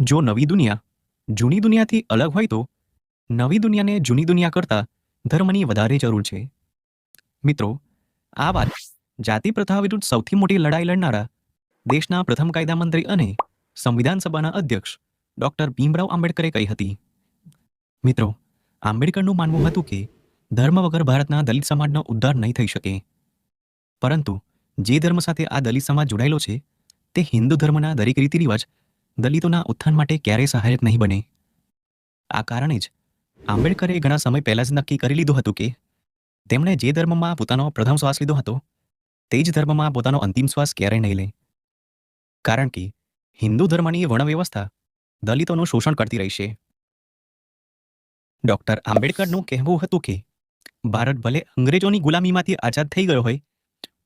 જો નવી દુનિયા જૂની દુનિયાથી અલગ હોય તો નવી દુનિયાને જૂની દુનિયા કરતાં ધર્મની વધારે જરૂર છે. મિત્રો, આ વાત જાતિ પ્રથા વિરુદ્ધ સૌથી મોટી લડાઈ લડનારા દેશના પ્રથમ કાયદા મંત્રી અને સંવિધાન સભાના અધ્યક્ષ ડોક્ટર ભીમરાવ આંબેડકરે કહી હતી. મિત્રો, આંબેડકરનું માનવું હતું કે ધર્મ વગર ભારતના દલિત સમાજનો ઉદ્ધાર નહીં થઈ શકે. પરંતુ જે ધર્મ સાથે આ દલિત સમાજ જોડાયેલો છે, તે હિન્દુ ધર્મના દરેક રીતિ રિવાજ દલિતોના ઉત્થાન માટે ક્યારેય સહાયક નહીં બને. આ કારણે જ આંબેડકરે ઘણા સમય પહેલા જ નક્કી કરી લીધું હતું કે તેમણે જે ધર્મમાં પોતાનો પ્રથમ શ્વાસ લીધો હતો, તે જ ધર્મમાં પોતાનો અંતિમ શ્વાસ ક્યારેય નહીં લે. કારણ કે હિન્દુ ધર્મની વર્ણવ્યવસ્થા દલિતોનું શોષણ કરતી રહેશે ડોક્ટર આંબેડકરનું કહેવું હતું કે ભારત ભલે અંગ્રેજોની ગુલામીમાંથી આઝાદ થઈ ગયો હોય,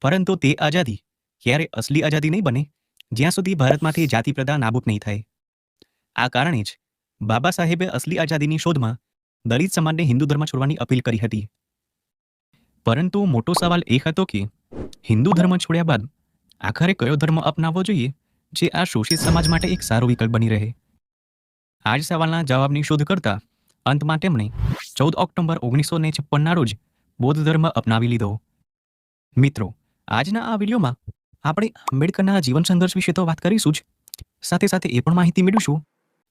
પરંતુ તે આઝાદી ક્યારે અસલી આઝાદી નહીં બને. જ્યાં સુધી ભારતમાંથી જાતિ પ્રથા નાબૂદ નહીં થાય. આ કારણે જ બાબા સાહેબે અસલી આઝાદીની શોધમાં દલિત સમાજને હિન્દુ ધર્મ છોડવાની અપીલ કરી હતી. પરંતુ મોટો સવાલ એ હતો કે હિન્દુ ધર્મ છોડ્યા બાદ આખરે કયો ધર્મ અપનાવવો જોઈએ જે આ શોષિત સમાજ માટે એક સારો વિકલ્પ બની રહે? આ જ સવાલના જવાબની શોધ કરતા અંતમાં તેમણે ચૌદ ઓક્ટોબર ઓગણીસો ને છપ્પનના રોજ બૌદ્ધ ધર્મ અપનાવી લીધો. મિત્રો, આજના આ વિડીયોમાં આપણે આંબેડકરના જીવન સંઘર્ષ વિશે તો વાત કરીશું જ. સાથે સાથે એ પણ માહિતી મેળવીશું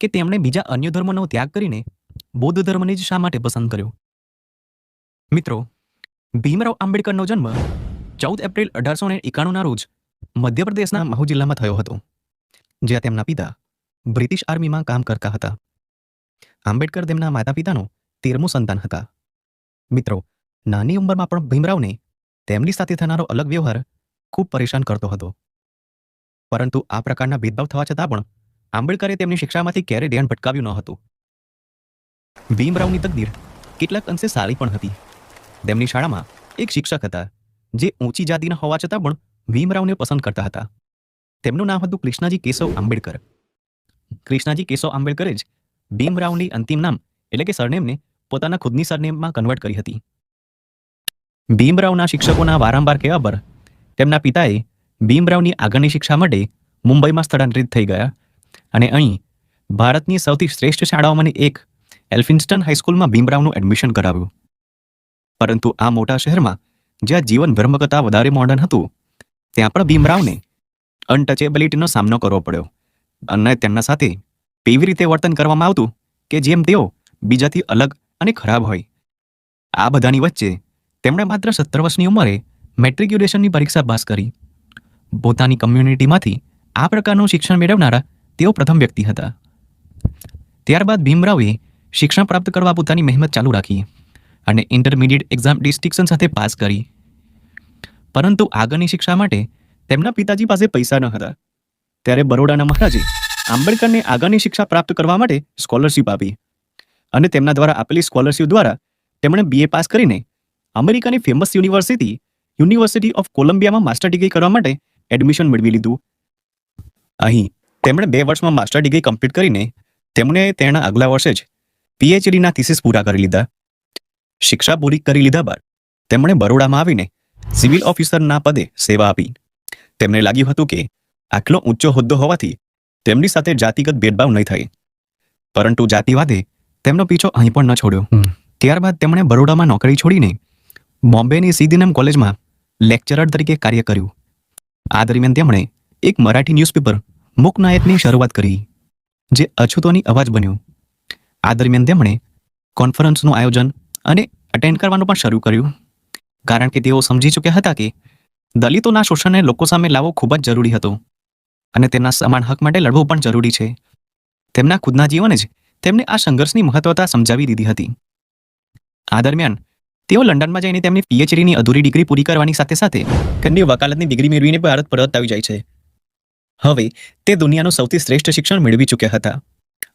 કે તેમણે બીજા અન્ય ધર્મનો ત્યાગ કરીને બૌદ્ધ ધર્મને જ શા માટે પસંદ કર્યો? મિત્રો, ભીમરાવ આંબેડકરનો જન્મ ચૌદ એપ્રિલ અઢારસો ને એકાણુંના રોજ મધ્યપ્રદેશના મહુ જિલ્લામાં થયો હતો, જ્યાં તેમના પિતા બ્રિટિશ આર્મીમાં કામ કરતા હતા. આંબેડકર તેમના માતા પિતાનો તેરમું સંતાન હતા. મિત્રો, નાની ઉંમરમાં પણ ભીમરાવને તેમની સાથે થનારો અલગ વ્યવહાર ખૂબ પરેશાન કરતો હતો. પરંતુ આ પ્રકારના ભેદભાવ થવા છતાં પણ આંબેડકરે તેમની શિક્ષામાંથી ક્યારેય ધ્યાન ભટકાવ્યું ન હતું. ભીમરાવની તકદીર કેટલાક અંશે સારી પણ હતી. તેમની શાળામાં એક શિક્ષક હતા, જે ઊંચી જાતિના હોવા છતાં પણ ભીમરાવને પસંદ કરતા હતા. તેમનું નામ હતું કૃષ્ણાજી કેશવ આંબેડકર. કૃષ્ણાજી કેશવ આંબેડકરે જ ભીમરાવની અંતિમ નામ એટલે કે સરનેમને પોતાના ખુદની સરનેમમાં કન્વર્ટ કરી હતી. ભીમરાવના શિક્ષકોના વારંવાર કહેવા પર તેમના પિતાએ ભીમરાવની આગળની શિક્ષા માટે મુંબઈમાં સ્થળાંતરિત થઈ ગયા. અને અહીં ભારતની સૌથી શ્રેષ્ઠ શાળાઓમાંની એક એલ્ફિન્સ્ટન હાઈસ્કૂલમાં ભીમરાવનું એડમિશન કરાવ્યું. પરંતુ આ મોટા શહેરમાં જ્યાં જીવન ધર્મ વધારે મોડર્ન હતું, ત્યાં પણ ભીમરાવને અનટચેબિલિટીનો સામનો કરવો પડ્યો. અને તેમના સાથે એવી રીતે વર્તન કરવામાં આવતું કે જેમ તેઓ બીજાથી અલગ અને ખરાબ હોય. આ બધાની વચ્ચે તેમણે માત્ર સત્તર વર્ષની ઉંમરે મેટ્રિક્યુલેશનની પરીક્ષા પાસ કરી. પોતાની કમ્યુનિટીમાંથી આ પ્રકારનું શિક્ષણ મેળવનારા તેઓ પ્રથમ વ્યક્તિ હતા. ત્યારબાદ ભીમરાવે શિક્ષણ પ્રાપ્ત કરવા પોતાની મહેનત ચાલુ રાખી અને ઇન્ટરમીડિયેટ એક્ઝામ ડિસ્ટિંક્શન સાથે પાસ કરી. પરંતુ આગળની શિક્ષા માટે તેમના પિતાજી પાસે પૈસા ન હતા. ત્યારે બરોડાના મહારાજે આંબેડકરને આગળની શિક્ષા પ્રાપ્ત કરવા માટે સ્કોલરશિપ આપી અને તેમના દ્વારા આપેલી સ્કોલરશિપ દ્વારા તેમણે બીએ પાસ કરીને અમેરિકાની ફેમસ યુનિવર્સિટી યુનિવર્સિટી ઓફ કોલંબિયામાં માસ્ટર ડિગ્રી કરવા માટે એડમિશન મેળવી લીધું. અહીં તેમણે બે વર્ષમાં માસ્ટર ડિગ્રી કમ્પ્લીટ કરીને તેમણે તેના આગલા વર્ષે જ પીએચડીના થીસીસ પૂરા કરી લીધા. શિક્ષા પૂરી કરી લીધા બાદ તેમણે બરોડામાં આવીને સિવિલ ઓફિસરના પદે સેવા આપી. તેમને લાગ્યું હતું કે આટલો ઊંચો હોદ્દો હોવાથી તેમની સાથે જાતિગત ભેદભાવ નહીં થાય. પરંતુ જાતિવાદે તેમનો પીછો અહીં પણ ન છોડ્યો. ત્યારબાદ તેમણે બરોડામાં નોકરી છોડીને બોમ્બેની સીધીનમ કોલેજમાં લેક્ચરર તરીકે કાર્ય કર્યું. આ દરમિયાન તેમણે એક મરાઠી ન્યૂઝપેપર મુકનાયકની શરૂઆત કરી, જે અછૂતોની અવાજ બન્યું. આ દરમિયાન તેમણે કોન્ફરન્સનું આયોજન અને અટેન્ડ કરવાનું પણ શરૂ કર્યું. કારણ કે તેઓ સમજી ચૂક્યા હતા કે દલિતોના શોષણને લોકો સામે લાવવો ખૂબ જ જરૂરી હતો અને તેમના સમાન હક માટે લડવું પણ જરૂરી છે. તેમના ખુદના જીવને જ તેમને આ સંઘર્ષની મહત્વતા સમજાવી દીધી હતી. આ દરમિયાન તેઓ લંડનમાં જઈને તેમની પીએચડીની અધૂરી ડિગ્રી પૂરી કરવાની સાથે સાથે તેમની વકાલતની ડિગ્રી મેળવીને ભારત પરત આવી જાય છે. હવે, તે દુનિયાનું સૌથી શ્રેષ્ઠ શિક્ષણ મેળવી ચૂક્યા હતા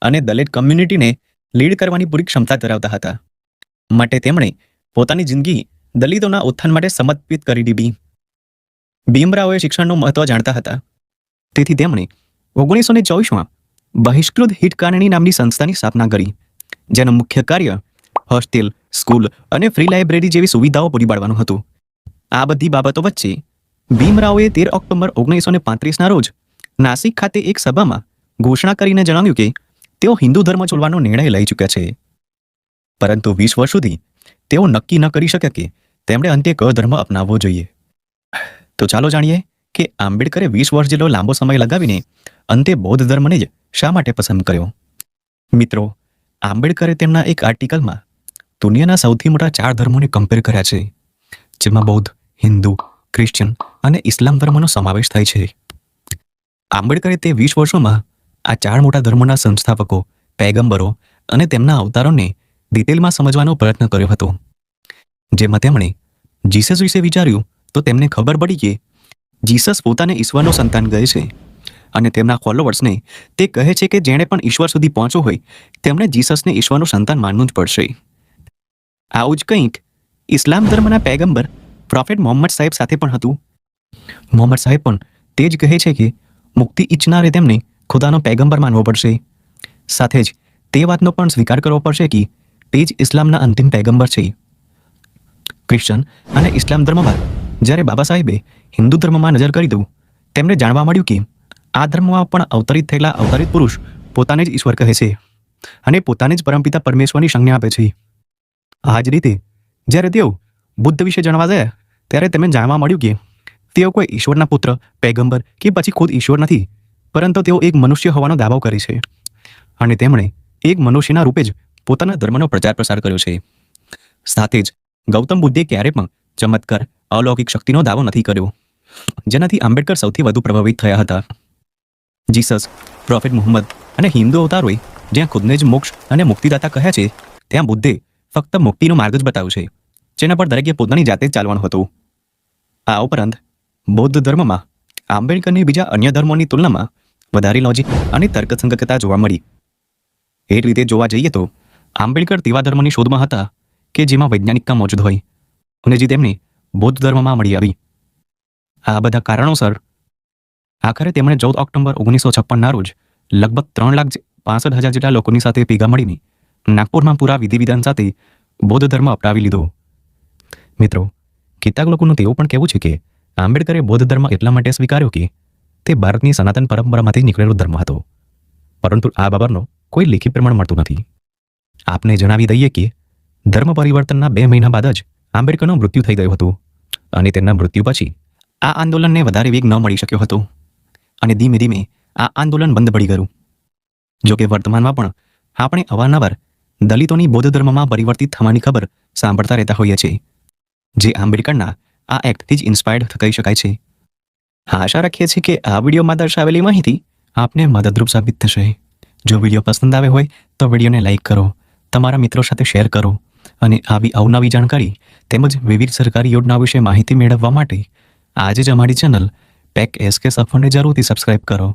અને દલિત કમ્યુનિટીને લીડ કરવાની પૂરી ક્ષમતા ધરાવતા હતા. માટે તેમણે પોતાની જિંદગી દલિતોના ઉત્થાન માટે સમર્પિત કરી દીધી. ભીમરાઓએ શિક્ષણનું મહત્વ જાણતા હતા. તેથી તેમણે ઓગણીસો ને ચોવીસમાં બહિષ્કૃત હિટકારણી નામની સંસ્થાની સ્થાપના કરી, જેનું મુખ્ય કાર્ય હોસ્ટેલ, સ્કૂલ અને ફ્રી લાઇબ્રેરી જેવી સુવિધાઓ પૂરી પાડવાનું હતું. આ બધી બાબતો વચ્ચે ભીમરાઓએ તેર ઓક્ટોબર ઓગણીસો ને પાંત્રીસના રોજ નાસિક ખાતે એક સભામાં ઘોષણા કરીને જણાવ્યું કે તેઓ હિન્દુ ધર્મ છોડવાનો નિર્ણય લઈ ચૂક્યા છે. પરંતુ વીસ વર્ષ સુધી તેઓ નક્કી ન કરી શક્યા કે તેમણે અંતે કયો ધર્મ અપનાવવો જોઈએ. તો ચાલો જાણીએ કે આંબેડકરે વીસ વર્ષ જેટલો લાંબો સમય લગાવીને અંતે બૌદ્ધ ધર્મને જ શા માટે પસંદ કર્યો? મિત્રો, આંબેડકરે તેમના એક આર્ટિકલમાં દુનિયાના સૌથી મોટા ચાર ધર્મોને કમ્પેર કર્યા છે, જેમાં બૌદ્ધ, હિન્દુ ક્રિશ્ચિયન અને ઇસ્લામ ધર્મનો સમાવેશ થાય છે. આંબેડકરે તે વીસ વર્ષોમાં આ ચાર મોટા ધર્મોના સંસ્થાપકો, પૈગંબરો અને તેમના અવતારોને ડિટેલમાં સમજવાનો પ્રયત્ન કર્યો હતો. જેમાં તેમણે જીસસ વિશે વિચાર્યું તો તેમને ખબર પડી કે જીસસ પોતાને ઈશ્વરનો સંતાન કહે છે અને તેમના ફોલોવર્સને તે કહે છે કે જેણે પણ ઈશ્વર સુધી પહોંચવું હોય, તેમણે જીસસને ઈશ્વરનું સંતાન માનવું જ પડશે. આવું જ કંઈક. ઇસ્લામ ધર્મના પૈગંબર પ્રોફેટ મોહમ્મદ સાહેબ સાથે પણ હતું. મોહમ્મદ સાહેબ પણ તે જ કહે છે કે, મુક્તિ ઈચ્છનારે તેમને ખુદાનો પૈગંબર માનવો પડશે. સાથે જ તે વાતનો પણ સ્વીકાર કરવો પડશે કે, તે જ ઇસ્લામના અંતિમ પૈગંબર છે. ક્રિશ્ચન અને ઇસ્લામ ધર્મમાં જ્યારે બાબા સાહેબે હિન્દુ ધર્મમાં નજર કરી દઉં, તેમને જાણવા મળ્યું કે, આ ધર્મમાં પણ અવતરિત થયેલા અવતરિત પુરુષ પોતાને જ ઈશ્વર કહે છે અને પોતાને જ પરમપિતા પરમેશ્વરની સંજ્ઞા આપે છે. રીતે જ્યારે તેઓ બુદ્ધ વિશે જાણવા ગયા ત્યારે તેમને જાણવા મળ્યું કે તેઓ કોઈ ઈશ્વરના પુત્ર, પૈગંબર કે પછી ખુદ ઈશ્વર નથી, પરંતુ તેઓ એક મનુષ્ય હોવાનો દાવો કરે છે. અને તેમણે એક મનુષ્યના રૂપે જ પોતાના ધર્મનો પ્રચાર પ્રસાર કર્યો છે. સાથે જ ગૌતમ બુદ્ધે ક્યારે પણ ચમત્કાર, અલૌકિક શક્તિનો દાવો નથી કર્યો, જેનાથી આંબેડકર સૌથી વધુ પ્રભાવિત થયા હતા. જીસસ, પ્રોફેટ મુહમ્મદ અને હિન્દુ અવતારોએ જ્યાં ખુદને જ મોક્ષ અને મુક્તિદાતા કહ્યા છે, ત્યાં બુદ્ધે ફક્ત મુક્તિનો માર્ગ જ બતાવ્યો છે, જેના પર દરેકે પોતાની જાતે ચાલવાનું હતું. આ ઉપરાંત, બૌદ્ધ ધર્મમાં આંબેડકરની બીજા અન્ય ધર્મોની તુલનામાં વધારે લોજિક અને તર્કસંગતતા જોવા મળી. એ રીતે જોવા જઈએ તો, આંબેડકર તેવા ધર્મની શોધમાં હતા કે જેમાં વૈજ્ઞાનિકતા મોજૂદ હોય અને જે તેમને બૌદ્ધ ધર્મમાં મળી આવી. આ બધા કારણોસર આખરે તેમણે ચૌદ ઓક્ટોબર ઓગણીસો છપ્પનના રોજ લગભગ ત્રણ લાખ પાસઠ હજાર જેટલા લોકોની સાથે ભેગા મળીને નાગપુરમાં પૂરા વિધિ વિધાન સાથે બૌદ્ધ ધર્મ અપનાવી લીધો. મિત્રો, કેટલાક લોકોનું તેવું પણ કહેવું છે કે આંબેડકરે બૌદ્ધ ધર્મ એટલા માટે સ્વીકાર્યો કે તે ભારતની સનાતન પરંપરામાંથી નીકળેલો ધર્મ હતો. પરંતુ આ બાબતનો કોઈ લેખિત પ્રમાણ મળતું નથી. આપને જણાવી દઈએ કે ધર્મ પરિવર્તનના બે મહિના બાદ જ આંબેડકરનું મૃત્યુ થઈ ગયું હતું અને તેમના મૃત્યુ પછી આ આંદોલનને વધારે વેગ ન મળી શક્યો હતો અને ધીમે ધીમે આ આંદોલન બંધ પડી ગયું. જોકે વર્તમાનમાં પણ આપણે અવારનવાર દલિતોની બૌદ્ધ ધર્મમાં પરિવર્તિત થવાની ખબર સાંભળતા રહેતા હોઈએ છીએ. જે આંબેડકરના આ એક્ટથી જ ઇન્સ્પાયર્ડ કહી શકાય છે. આશા રાખીએ છીએ કે આ વિડીયોમાં દર્શાવેલી માહિતી આપને મદદરૂપ સાબિત થશે. જો વીડિયો પસંદ આવે હોય તો વિડીયોને લાઇક કરો, તમારા મિત્રો સાથે શેર કરો અને આવી અવનવી જાણકારી તેમજ વિવિધ સરકારી યોજનાઓ વિશે માહિતી મેળવવા માટે આજે જ અમારી ચેનલ પેક એસકે સફળને જરૂરથી સબસ્ક્રાઇબ કરો.